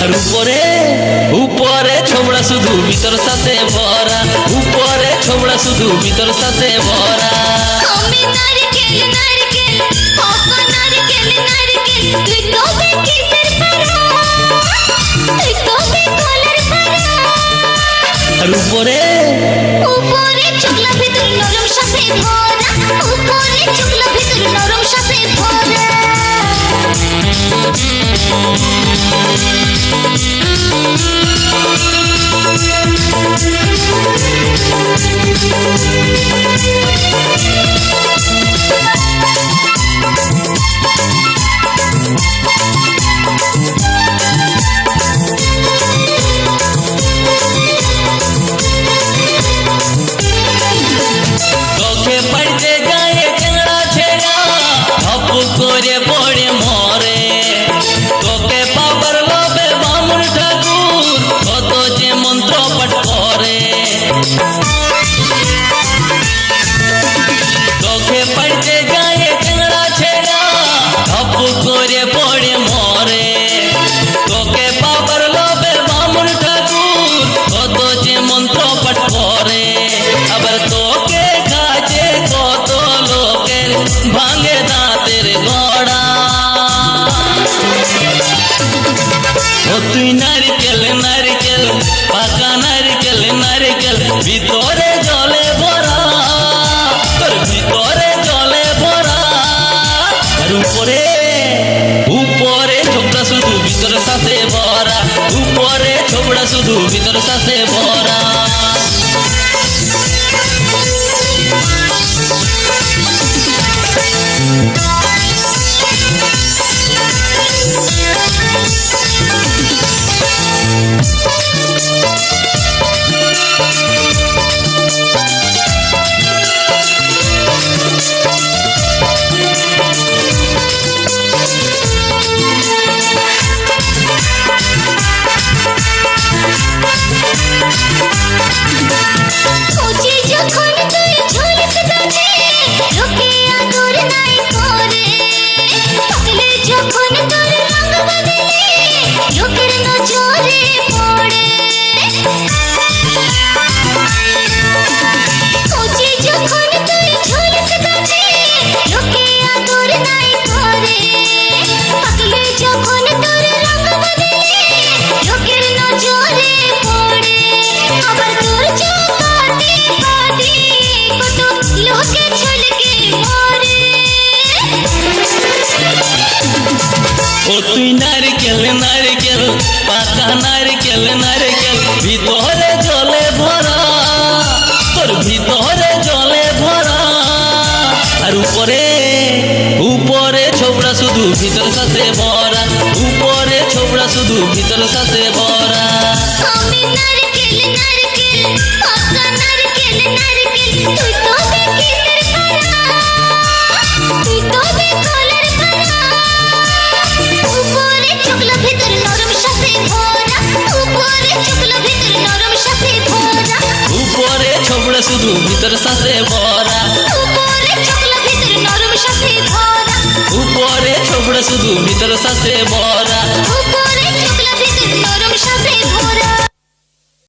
আর উপরে উপরে ছোবড়া শুধু ভিতর সাথে ভরা উপরে ছোবড়া শুধু ভিতর সাথে ভরা আমি নারকেল Thank you. ও নারিকেল, নারকেল, পাকা নারিকেল নারিকেল, ভিতরে জলে ভরা তোর ভিতরে জলে ভরা। আর উপরে উপরে ছোবড়া শুধু ভিতরে সাথে ভরা, উপরে ছোবড়া শুধু ভিতরে সাথে ভরা। নারকেল নারকেল, পাকা নারকেল নারকেল, ভিতরে জলে ভরা, তোর ভিতরে জলে ভরা। আর উপরে উপরে ছোবড়া শুধু ভিতর সাথে ভরা, উপরে ছোবড়া শুধু ভিতর সাথে ভরা। নারকেল নারকেল নারকেল তুই তবে কিসের শুধু ভিতর সাথে ভরা। উপরে ছোবড়া শুধু ভিতর সাথে ভরা। উপরে ছোবড়া ভিতর নরম সাথে ভরা।